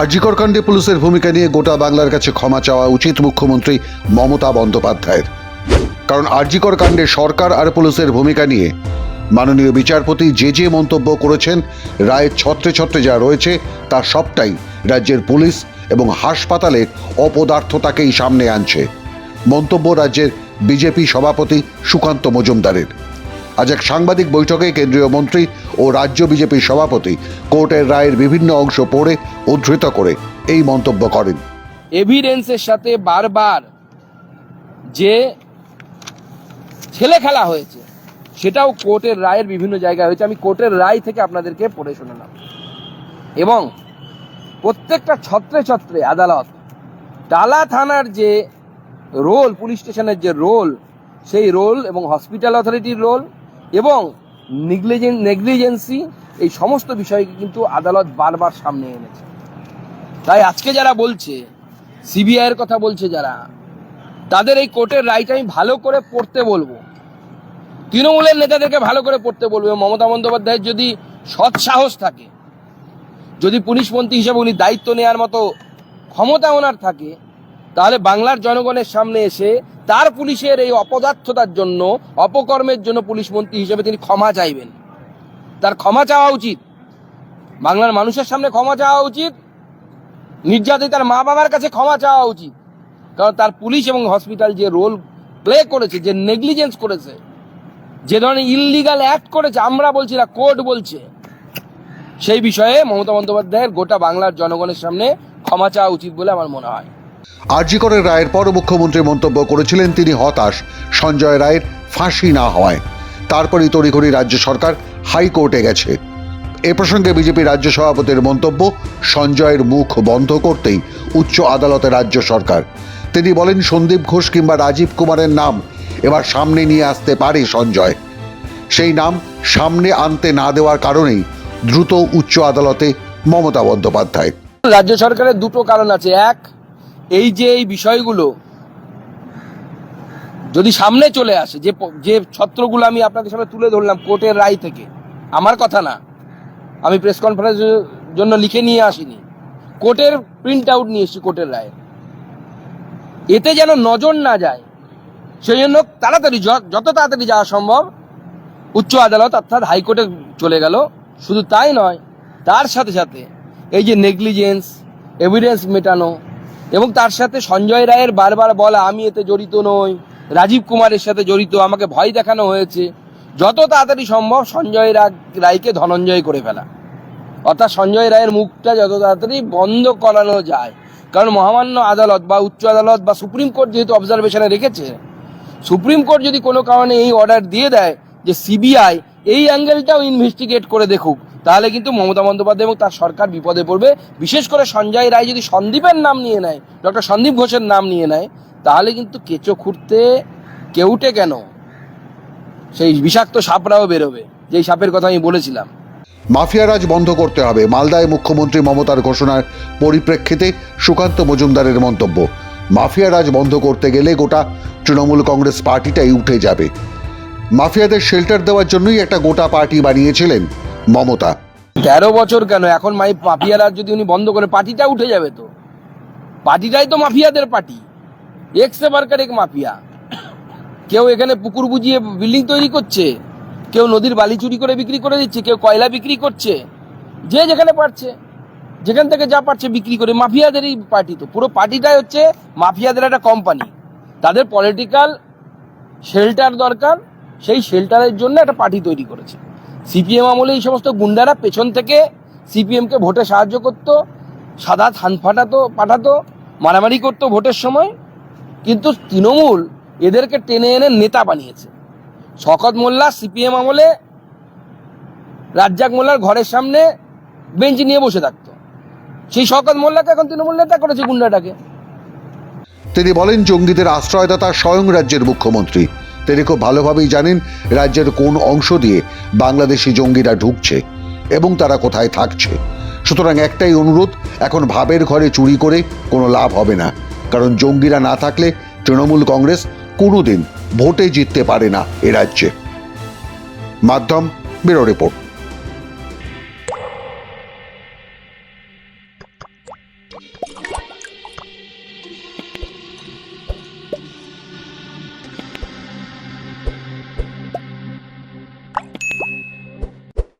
আরজিকর কাণ্ডে পুলিশের ভূমিকা নিয়ে গোটা বাংলার কাছে ক্ষমা চাওয়া উচিত মুখ্যমন্ত্রী মমতা বন্দ্যোপাধ্যায়ের। কারণ আরজিকর কাণ্ডে সরকার আর পুলিশের ভূমিকা নিয়ে মাননীয় বিচারপতি যে যে মন্তব্য করেছেন, রায়ের ছত্রে ছত্রে যা রয়েছে, তা সবটাই রাজ্যের পুলিশ এবং হাসপাতালের অপদার্থতাকেই সামনে আনছে। মন্তব্য রাজ্যের বিজেপি সভাপতি সুকান্ত মজুমদারের। আজ এক সাংবাদিক বৈঠকে কেন্দ্রীয় মন্ত্রী ও রাজ্য বিজেপির সভাপতি কোর্টের রায়ের বিভিন্ন অংশ পড়ে উদ্ধৃত করে এই মন্তব্য করেন। এভিডেন্সের সাথে বারবার যে ছেলে খেলা হয়েছে, সেটাও কোর্টের রায়ের বিভিন্ন জায়গায় হয়েছে। আমি কোর্টের রায় থেকে আপনাদেরকে পড়ে শোনালাম এবং প্রত্যেকটা ছত্রে ছত্রে আদালত, টালা থানার যে রোল, পুলিশ স্টেশনের যে রোল, সেই রোল এবং হসপিটাল অথরিটির রোল এবং নেগলিজেন নেগলিজেন্সি এই সমস্ত বিষয়কে কিন্তু আদালত বারবার সামনে এনেছে। তাই আজকে যারা বলছে সিবিআই এর কথা বলছে যারা, তাদের এই কোর্টের রায়টা আমি ভালো করে পড়তে বলব। তৃণমূলের নেতাদেরকে ভালো করে পড়তে বলব মমতা বন্দ্যোপাধ্যায়ের যদি সৎ সাহস থাকে, যদি পুলিশ মন্ত্রী হিসেবে উনি দায়িত্ব নেওয়ার মতো ক্ষমতা ওনার থাকে, তাহলে বাংলার জনগণের সামনে এসে তার পুলিশের এই অপদার্থতার জন্য, অপকর্মের জন্য পুলিশ মন্ত্রী হিসেবে তিনি ক্ষমা চাইবেন। তার ক্ষমা চাওয়া উচিত। বাংলার মানুষের সামনে ক্ষমা চাওয়া উচিত। নির্যাতিতার মা বাবার কাছে ক্ষমা চাওয়া উচিত। কারণ তার পুলিশ এবং হসপিটাল যে রোল প্লে করেছে, যে নেগলিজেন্স করেছে, যে ধরনের ইললিগাল অ্যাক্ট করেছে, আমরা বলছি না, কোর্ট বলছে, সেই বিষয়ে মমতা বন্দ্যোপাধ্যায়ের গোটা বাংলার জনগণের সামনে ক্ষমা চাওয়া উচিত বলে আমার মনে হয়। আরজিকরের রায়ের পর মুখ্যমন্ত্রী মন্তব্য করেছিলেন, তিনি হতাশ। সঞ্জয় রায়ের ফাঁসি না হওয়ায়। তারপরই তড়িঘড়ি রাজ্য সরকার হাইকোর্টে গেছে। এ প্রসঙ্গে বিজেপি রাজ্য সভাপতির মন্তব্য সঞ্জয়ের মুখ বন্ধ করতেই উচ্চ আদালতে রাজ্য সরকার। তিনি বলেন, সন্দীপ ঘোষ কিংবা রাজীব কুমারের নাম এবার সামনে নিয়ে আসতে পারে সঞ্জয়। সেই নাম সামনে আনতে না দেওয়ার কারণেই দ্রুত উচ্চ আদালতে মমতা বন্দ্যোপাধ্যায়। রাজ্য সরকারের দুটো কারণ আছে। এক এই যে এই বিষয়গুলো যদি সামনে চলে আসে, যে যে ছত্রগুলো আমি আপনাদের সামনে তুলে ধরলাম কোর্টের রায় থেকে, আমার কথা না, আমি প্রেস কনফারেন্সের জন্য লিখে নিয়ে আসিনি, কোর্টের প্রিন্ট আউট নিয়ে এসেছি কোর্টের রায়। এতে যেন নজর না যায় সেই জন্য তাড়াতাড়ি যত তাড়াতাড়ি যাওয়া সম্ভব, উচ্চ আদালত অর্থাৎ হাইকোর্টে চলে গেল। শুধু তাই নয়, তার সাথে সাথে এই যে নেগলিজেন্স এভিডেন্স মেটানো এবং তার সাথে সঞ্জয় রায়ের বারবার বলা, আমি এতে জড়িত নই। রাজীব কুমারের সাথে জড়িত, আমাকে ভয় দেখানো হয়েছে। যত তাড়াতাড়ি সম্ভব সঞ্জয় রায়কে ধনঞ্জয় করে ফেলা। অর্থাৎ সঞ্জয় রায়ের মুখটা যত তাড়াতাড়ি বন্ধ করানো যায়। কারণ মহামান্য আদালত বা উচ্চ আদালত বা সুপ্রিম কোর্ট যেহেতু অবজারভেশনে রেখেছে, সুপ্রিম কোর্ট যদি কোনো কারণে এই অর্ডার দিয়ে দেয় যে সিবিআই এই অ্যাঙ্গেলটাও ইনভেস্টিগেট করে দেখুক। তাহলে কিন্তু মমতা বন্দ্যোপাধ্যায় এবং তার সরকার বিপদে পড়বে। বিশেষ করে সঞ্জয় রায় যদি সন্দীপের নাম নিয়ে নেয়, ডক্টর সন্দীপ ঘোষের নাম নিয়ে নেয়, তাহলে কিন্তু কেঁচো খুঁড়তে কেউটে কেন? সেই বিষাক্ত সাপরাও বেরোবে, যেই সাপের কথা আমি বলেছিলাম। মাফিয়া মাফিয়ারাজ বন্ধ করতে হবে, মালদায় মুখ্যমন্ত্রী মমতার ঘোষণার পরিপ্রেক্ষিতে সুকান্ত মজুমদারের মন্তব্য। মাফিয়ারাজ বন্ধ করতে গেলে গোটা তৃণমূল কংগ্রেস পার্টিটাই উঠে যাবে। মাফিয়াদের শেল্টার দেওয়ার জন্যই একটা গোটা পার্টি বানিয়েছিলেন মমতা। তেরো বছর কেন? এখন মাই মাফিয়ারা যদি উনি বন্ধ করে, পার্টিটা উঠে যাবে তো। পার্টিটাই তো মাফিয়াদের পার্টি। এক্স বার্কার এক মাফিয়া কেউ এখানে পুকুর বুঝিয়ে বিল্ডিং তৈরি করছে। কেউ নদীর বালি চুরি করে বিক্রি করে দিচ্ছে, কেউ কয়লা বিক্রি করছে। যে যেখানে পারছে, যেখান থেকে যা পারছে বিক্রি করে, মাফিয়াদেরই পার্টি তো। পুরো পার্টিটাই হচ্ছে মাফিয়াদের একটা কোম্পানি তাদের পলিটিক্যাল শেল্টার দরকার, সেই শেল্টারের জন্য একটা পার্টি তৈরি করেছে। সিপিএম আমলে এই সমস্ত গুন্ডারা পেছন থেকে সিপিএমকে ভোটে সাহায্য করত, সাদা থান ফাটাতো, পাঠাতো, মারামারি করতো ভোটের সময়। কিন্তু তৃণমূল এদেরকে টেনে এনে নেতা বানিয়েছে। শকত মোল্লা সিপিএম আমলে রাজ্জাক মোল্লার ঘরের সামনে বেঞ্চ নিয়ে বসে থাকতো। সেই শকত মোল্লাকে এখন তৃণমূল নেতা করেছে গুন্ডাটাকে। তিনি বলেন, জঙ্গিদের আশ্রয়দাতা স্বয়ং রাজ্যের মুখ্যমন্ত্রী। তিনি খুব ভালোভাবেই জানেন রাজ্যের কোন অংশ দিয়ে বাংলাদেশি জঙ্গিরা ঢুকছে এবং তারা কোথায় থাকছে। সুতরাং একটাই অনুরোধ, এখন ভাবের ঘরে চুরি করে কোনো লাভ হবে না। কারণ জঙ্গিরা না থাকলে তৃণমূল কংগ্রেস কোনোদিন ভোটে জিততে পারে না এ রাজ্যে। মাধ্যম, ব্যুরো রিপোর্ট।